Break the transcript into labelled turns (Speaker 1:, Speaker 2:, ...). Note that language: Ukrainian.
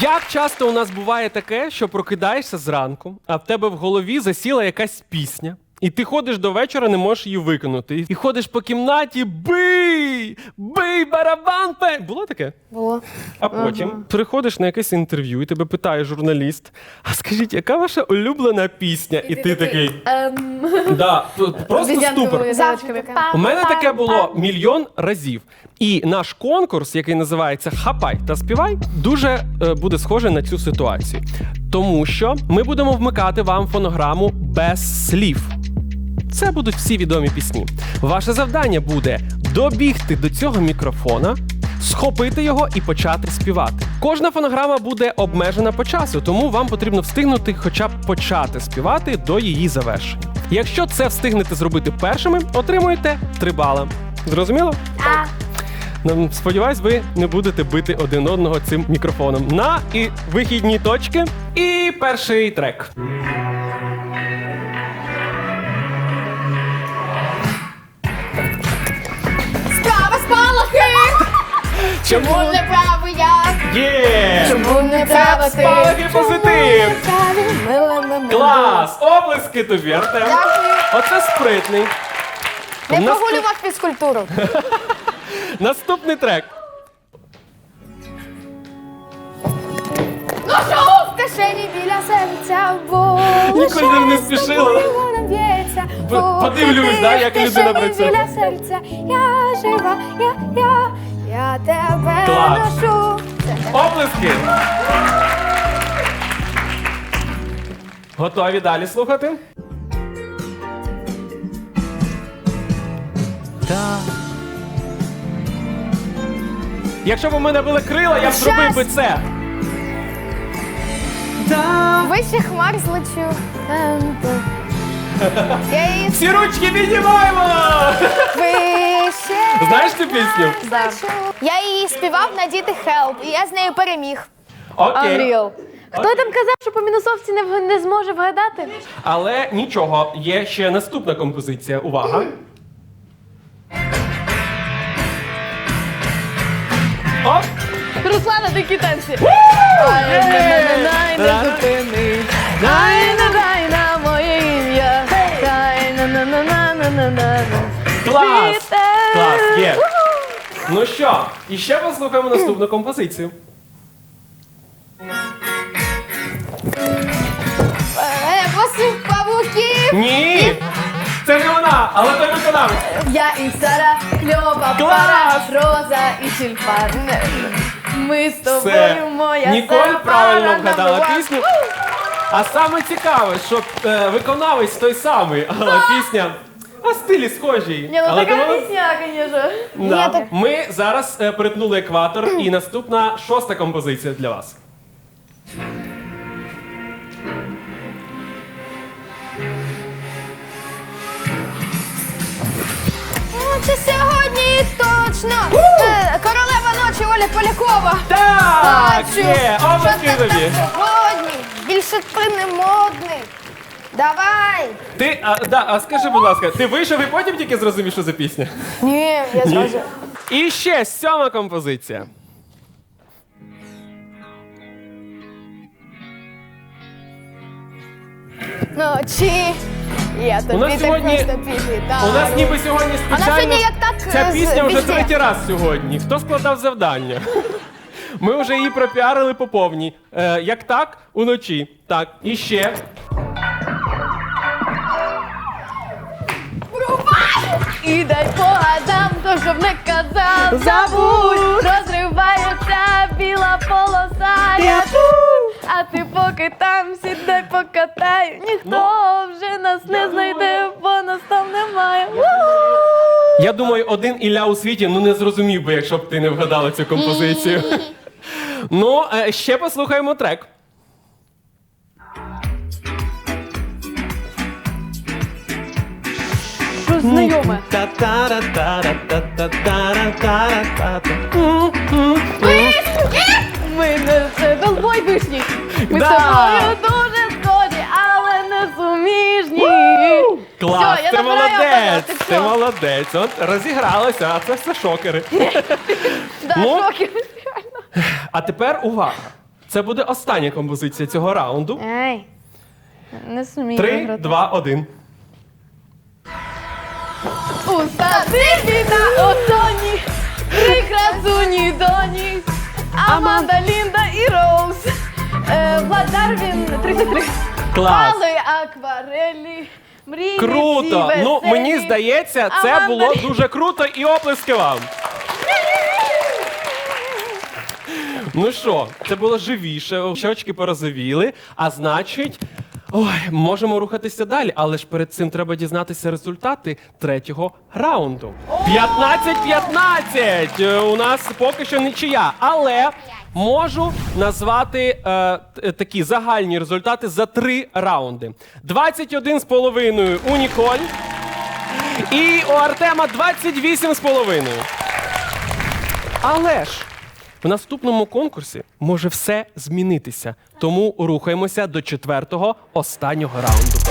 Speaker 1: Як часто у нас буває таке, що прокидаєшся зранку, а в тебе в голові засіла якась пісня, і ти ходиш до вечора, не можеш її виконати. І ходиш по кімнаті, бий! Бий барабан! Пе! Було таке?
Speaker 2: Було.
Speaker 1: А потім приходиш на якесь інтерв'ю, і тебе питає журналіст: а скажіть, яка ваша улюблена пісня? І ти такий.
Speaker 2: Ем,
Speaker 1: Да, п- просто ступор. У мене таке було мільйон разів. І наш конкурс, який називається Хапай та співай, дуже е, буде схожий на цю ситуацію. Тому що ми будемо вмикати вам фонограму без слів. Це будуть всі відомі пісні. Ваше завдання буде добігти до цього мікрофона, схопити його і почати співати. Кожна фонограма буде обмежена по часу, тому вам потрібно встигнути хоча б почати співати до її завершення. Якщо це встигнете зробити першими, отримуєте 3 бала. Зрозуміло?
Speaker 2: А,
Speaker 1: Ну, Сподіваюсь, ви не будете бити один одного цим мікрофоном. На і вихідні точки. І перший трек. Чому
Speaker 2: не правий я?
Speaker 1: є?
Speaker 2: Чому не права ти?
Speaker 1: Спалахи позитив!
Speaker 2: Клас!
Speaker 1: Облески тобі, Артем.
Speaker 2: Дякую.
Speaker 1: Оце спритний.
Speaker 2: Не
Speaker 1: Наступ-
Speaker 2: прогулював фізкультуру.
Speaker 1: Наступний трек.
Speaker 2: Ну що в кишені біля серця, бо
Speaker 1: Ніколи не
Speaker 2: з
Speaker 1: спішила.
Speaker 2: тобою вона б'ється.
Speaker 1: Бо-
Speaker 2: Бо
Speaker 1: подивлюсь,
Speaker 2: ти
Speaker 1: да,
Speaker 2: в
Speaker 1: як людина
Speaker 2: кишені
Speaker 1: працює.
Speaker 2: біля серця. Я жива, я, я, я тебе
Speaker 1: Клас.
Speaker 2: ношу.
Speaker 1: Облески. Готові далі слухати? Так. Якщо б у мене були крила, я б зробив би це.
Speaker 2: Вище хмар злечу. Ем, то. Я її
Speaker 1: Всі ручки піднімаємо!
Speaker 2: вище.
Speaker 1: Знаєш цю пісню?
Speaker 2: злечу. Я її співав на діти Help, і я з нею переміг.
Speaker 1: Окей.
Speaker 3: Unreal. Хто там казав, що по мінусовці не, не зможе вгадати?
Speaker 1: Але нічого, є ще наступна композиція. Увага. Оп!
Speaker 3: Руслана, дикі танці. Дай не зупини. Дай
Speaker 1: Клас! Клас, є. Ну що, і ще послухаємо наступну композицію.
Speaker 2: Е, павуків.
Speaker 1: Ні! Це не вона, але той виконавець.
Speaker 3: Я і Сара, кльова
Speaker 1: Клас!
Speaker 3: пара, роза і тюльпан. Ми з тобою, моя
Speaker 1: Ніколь
Speaker 3: Сара,
Speaker 1: правильно
Speaker 3: пара,
Speaker 1: вгадала
Speaker 3: number one.
Speaker 1: пісню. А саме цікаве, що е, виконавець той самий, але пісня. А стилі схожі.
Speaker 3: Ні, ну
Speaker 1: але
Speaker 3: така
Speaker 1: тому-
Speaker 3: пісня, звісно.
Speaker 1: Да.
Speaker 2: Так-
Speaker 1: Ми зараз е, перетнули екватор, і наступна шоста композиція для вас.
Speaker 2: Ну, Це сьогодні точно. Е, Королева ночі Оля Полякова.
Speaker 1: Так,
Speaker 2: Бачу,
Speaker 1: є,
Speaker 2: що
Speaker 1: тобі.
Speaker 2: так сьогодні. Більше ти не модний. Давай.
Speaker 1: Ти, а, да, а скажи, будь ласка, ти вийшов і потім тільки зрозумів, що за пісня?
Speaker 2: Ні, я зразу.
Speaker 1: І ще сьома композиція.
Speaker 2: Ночі. Я тобі
Speaker 1: нас
Speaker 2: так
Speaker 1: сьогодні-
Speaker 2: просто підлітаю.
Speaker 1: У нас ніби сьогодні
Speaker 2: А
Speaker 1: спеціально...
Speaker 2: нас сьогодні як так,
Speaker 1: Ця
Speaker 2: е, з-
Speaker 1: пісня вже
Speaker 2: везде.
Speaker 1: третій раз сьогодні. Хто складав завдання? Ми вже її пропіарили по повній. Е, як так? Уночі. Так. І ще.
Speaker 3: І дай погадам, то щоб не казав, забудь, розривається біла полоса. Я тут, а ти поки там сідай покатай. Ніхто вже нас не знайде, бо нас там немає.
Speaker 1: Я думаю, один Ілля у світі ну не зрозумів би, якщо б ти не вгадала цю композицію. ну, е, ще послухаємо трек.
Speaker 3: Знайоме. Ми не це Велбой вишні. Ми
Speaker 1: Да.
Speaker 3: з тобою дуже схожі, але не суміжні.
Speaker 1: Клас,
Speaker 3: Всьо, я
Speaker 1: ти
Speaker 3: набираю
Speaker 1: молодець, ти
Speaker 3: всьо.
Speaker 1: молодець. От розігралася, а це все шокери.
Speaker 3: Да,
Speaker 1: Ну.
Speaker 3: шокер.
Speaker 1: А тепер увага. Це буде остання композиція цього раунду.
Speaker 3: Ей. Не сумію
Speaker 1: Три,
Speaker 3: виграти.
Speaker 1: два, один.
Speaker 3: У садибі на отоні, три красуні доні, Аманда, Лінда і Роуз. Е, Влад Дарвін, 33.
Speaker 1: Клас.
Speaker 3: Пали акварелі, мрії
Speaker 1: Круто!
Speaker 3: всі
Speaker 1: Ну
Speaker 3: веселі.
Speaker 1: мені здається, це
Speaker 3: Аманда
Speaker 1: було
Speaker 3: Лі-
Speaker 1: дуже круто і оплески вам. Ну що, це було живіше, щочки порозовіли, а значить. Ой, можемо рухатися далі, але ж перед цим треба дізнатися результати третього раунду. 15-15! Е, У нас поки що нічия, але можу назвати е, такі загальні результати за три раунди. 21 з половиною у Ніколь і у Артема 28 з половиною. Але ж в наступному конкурсі може все змінитися. Тому рухаємося до четвертого останнього раунду.